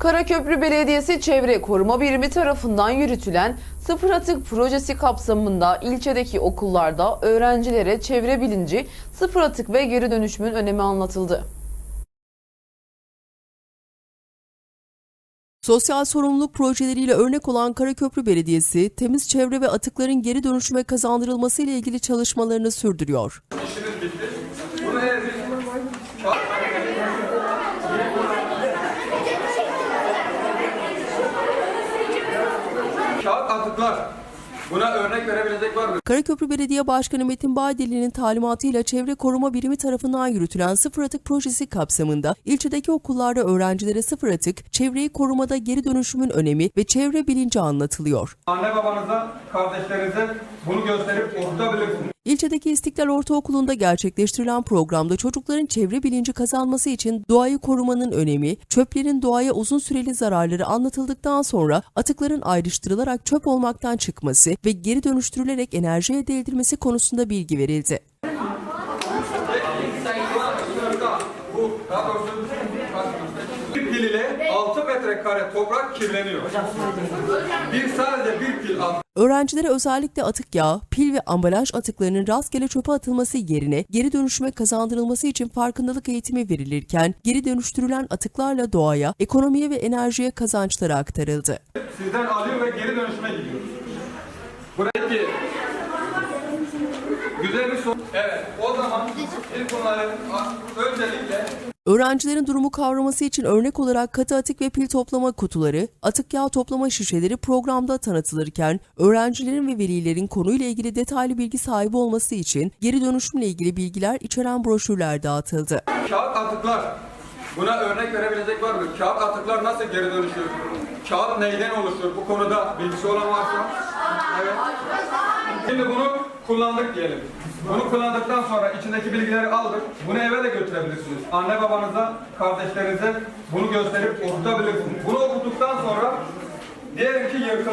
Karaköprü Belediyesi Çevre Koruma Birimi tarafından yürütülen Sıfır Atık Projesi kapsamında ilçedeki okullarda öğrencilere çevre bilinci, sıfır atık ve geri dönüşümün önemi anlatıldı. Sosyal sorumluluk projeleriyle örnek olan Karaköprü Belediyesi, temiz çevre ve atıkların geri dönüşüme kazandırılması ile ilgili çalışmalarını sürdürüyor. İşiniz bitti. Eğer bir Kağıt atıklar. Buna örnek verebilecek var mı? Karaköprü Belediye Başkanı Metin Bağdeli'nin talimatıyla Çevre Koruma Birimi tarafından yürütülen Sıfır Atık Projesi kapsamında ilçedeki okullarda öğrencilere sıfır atık, çevreyi korumada geri dönüşümün önemi ve çevre bilinci anlatılıyor. Anne babanıza, kardeşlerinize bunu gösterip okutabilirsiniz. İlçedeki İstiklal Ortaokulu'nda gerçekleştirilen programda çocukların çevre bilinci kazanması için doğayı korumanın önemi, çöplerin doğaya uzun süreli zararları anlatıldıktan sonra atıkların ayrıştırılarak çöp olmaktan çıkması ve geri dönüştürülerek enerji elde edilmesi konusunda bilgi verildi. Pil ile 6 metrekare toprak kirleniyor. Bir sadece bir pil Öğrencilere özellikle atık yağı, pil ve ambalaj atıklarının rastgele çöpe atılması yerine geri dönüşüme kazandırılması için farkındalık eğitimi verilirken geri dönüştürülen atıklarla doğaya, ekonomiye ve enerjiye kazançları aktarıldı. sizden alıyor ve geri dönüşüme gidiyor. Buradaki güzel bir soru. Evet, o zaman ilk bunları öncelikle Öğrencilerin durumu kavraması için örnek olarak katı atık ve pil toplama kutuları, atık yağ toplama şişeleri programda tanıtılırken, öğrencilerin ve velilerin konuyla ilgili detaylı bilgi sahibi olması için geri dönüşümle ilgili bilgiler içeren broşürler dağıtıldı. Kağıt atıklar. Buna örnek verebilecek var mı? Kağıt atıklar nasıl geri dönüşür? Kağıt neyden oluşur? Bu konuda bilgisi olan varsa. Evet. Şimdi bunu kullandık diyelim. Bunu kullandıktan sonra içindeki bilgileri aldık. Bunu eve de götürebilirsiniz. Anne babanıza, kardeşlerinize bunu gösterip okutabilirsiniz. Bunu okuttuktan sonra diyelim ki yırtıldı.